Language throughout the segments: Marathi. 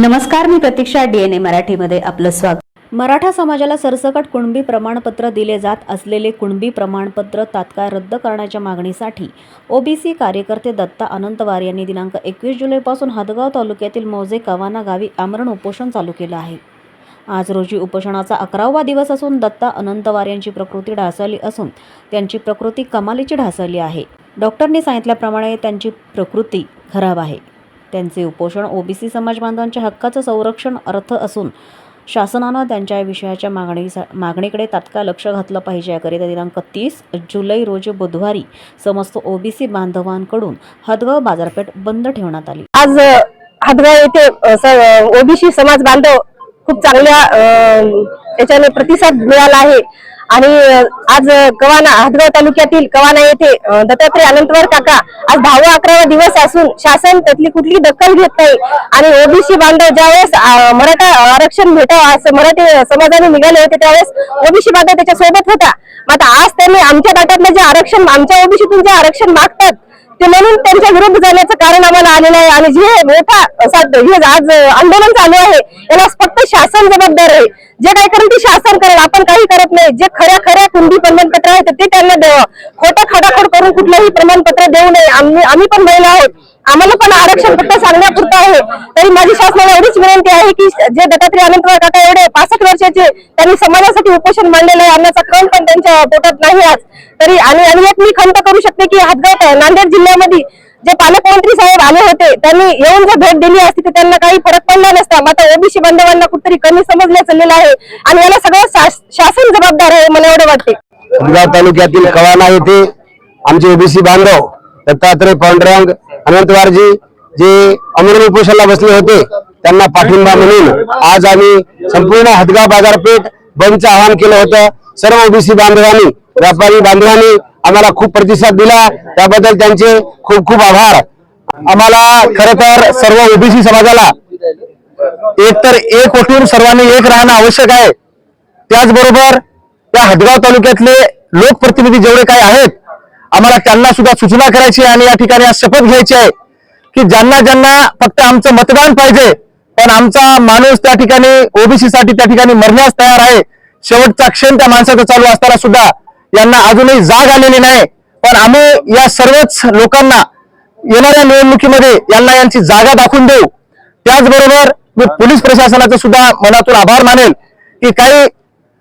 नमस्कार मी प्रतीक्षा डीएनए मराठीमध्ये आपलं स्वागत. मराठा समाजाला सरसकट कुणबी प्रमाणपत्र दिले जात असलेले कुणबी प्रमाणपत्र तात्काळ रद्द करण्याच्या मागणीसाठी ओबीसी कार्यकर्ते दत्ता अनंतवार यांनी दिनांक एकवीस जुलैपासून हदगाव तालुक्यातील मौजे कवाना गावी आमरण उपोषण चालू केलं आहे. आज रोजी उपोषणाचा अकरावा दिवस असून दत्ता अनंतवार यांची प्रकृती ढासळली असून त्यांची प्रकृती कमालीची ढासळली आहे. डॉक्टरनी सांगितल्याप्रमाणे त्यांची प्रकृती खराब आहे. त्यांचे उपोषण ओबीसी समाज बांधवांच्या हक्काचं संरक्षण अर्थ असून शासनानं त्यांच्या विषयाच्या मागणी मागणीकडे तात्काळ लक्ष घातलं पाहिजे. याकरिता दिनांक तीस जुलै रोजी बुधवारी समस्त ओबीसी बांधवांकडून हदगाव बाजारपेठ बंद ठेवण्यात आली. आज हदगाव येथे ओबीसी समाज बांधव खूप चांगल्या त्याच्याने याच्याने प्रतिसाद मिळाला आहे. आणि आज कवाना हदगाव तालुक्यातील कवाना येथे दत्तात्रय अनंतवार काका आज दहावा अकरावा दिवस असून शासन त्यातली कुठली दखल घेत नाही. आणि ओबीसी बांधव ज्यावेळेस मराठा आरक्षण भेटावं असं मराठी समाजाने निघाले होते त्यावेळेस ओबीसी बांधव त्याच्या सोबत होता. मग आता आज त्यांनी आमच्या गटातलं जे आरक्षण आमच्या ओबीसीतून जे आरक्षण मागतात ते म्हणून त्यांच्या विरुद्ध जाण्याचं कारण आम्हाला आलेलं आहे. आणि जे मोठा हे आज आंदोलन चालू आहे याला फक्त शासन जबाबदार आहे. जे काय करेल ते शासन करेल. आपण काही करत नाही. जे खऱ्या खऱ्या कुंडी प्रमाणपत्र आहेत ते त्यांना द्यावं. खोटं खडाखोड करून कुठलंही प्रमाणपत्र देऊ नये. आम्ही आम्ही पण महिला आहोत. आम्हाला पण आरक्षण फक्त सांगण्यापुरतं आहे. तरी माझी शासनाला एवढीच विनंती आहे की जे दत्तात्रय अनंतवार काका एवढे पासष्ट वर्षाचे त्यांनी समाजासाठी उपोषण मांडलेलं आहे. अन्नाचा कण पण त्यांच्या पोटात नाही आज. तरी आणि आणि एक मी खंत करू शकते की हातगाव नांदेड जिल्ह्यामध्ये जे पालकमंत्री साहेब आले होते त्यांनी येऊन जर भेट दिली असती तर त्यांना काही फरक पडला नसता. मात्र ओबीसी बांधवांना कुठतरी कमी समजलं चाललेलं आहे. आणि याला सगळं शास- शासन जबाबदार आहे मला एवढं वाटते. तालुक्यातील कवाना येथे आमचे ओबीसी बांधव दत्तात्रय पांडुरंग अनंतवारजी जे अमरण उपोषणाला बसले होते त्यांना पाठिंबा म्हणून आज आम्ही संपूर्ण हदगाव बाजारपेठ बंदचं आवाहन केलं होतं. सर्व ओबीसी बांधवांनी व्यापारी बांधवांनी आम्हाला खूप प्रतिसाद दिला. त्याबद्दल त्यांचे खूप खूप आभार. आम्हाला खर तर सर्व ओबीसी समाजाला एक तर एक उठून सर्वांनी एक राहणं आवश्यक आहे. त्याचबरोबर या हदगाव तालुक्यातले लोकप्रतिनिधी जेवढे काही आहेत आम्हाला त्यांना सुद्धा सूचना करायची आहे आणि या ठिकाणी आज शपथ घ्यायची आहे की ज्यांना ज्यांना फक्त आमचं मतदान पाहिजे पण आमचा माणूस त्या ठिकाणी ओबीसी साठी त्या ठिकाणी मरण्यास तयार आहे. शेवटचा क्षण त्या माणसाचा चालू असताना सुद्धा यांना अजूनही जाग आलेली नाही. पण आम्ही या सर्वच लोकांना येणाऱ्या निवडणुकीमध्ये यांना यांची जागा दाखवून देऊ. त्याचबरोबर मी पोलीस प्रशासनाचा सुद्धा मनातून आभार मानेल की काही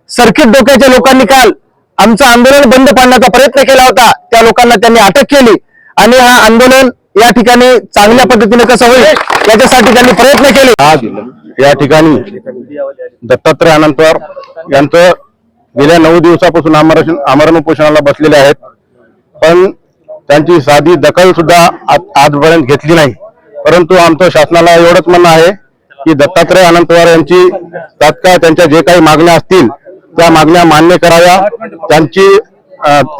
सर्किट डोक्याच्या लोकांनी काल आमचं आंदोलन बंद पाडण्याचा प्रयत्न केला होता. त्या लोकांना त्यांनी अटक केली. आणि हा आंदोलन या ठिकाणी चांगल्या पद्धतीने कसं होईल याच्यासाठी त्यांनी प्रयत्न केले. आज या ठिकाणी दत्तात्रय अनंतवार यांचं गेल्या नऊ दिवसापासून आमरण आमरण उपोषणाला बसलेले आहेत. पण त्यांची साधी दखल सुद्धा आज- आजपर्यंत घेतली नाही. परंतु आमचं शासनाला एवढंच म्हणणं आहे की दत्तात्रय अनंतवार यांची तात्काळ त्यांच्या जे काही मागण्या असतील त्या मागण्या मान्य कराव्या. त्यांची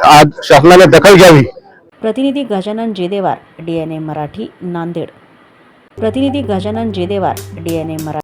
आज शासनाने दखल घ्यावी. प्रतिनिधी गजानन जेदेवार डीएनए मराठी नांदेड. प्रतिनिधी गजानन जेदेवार डीएनए मराठी.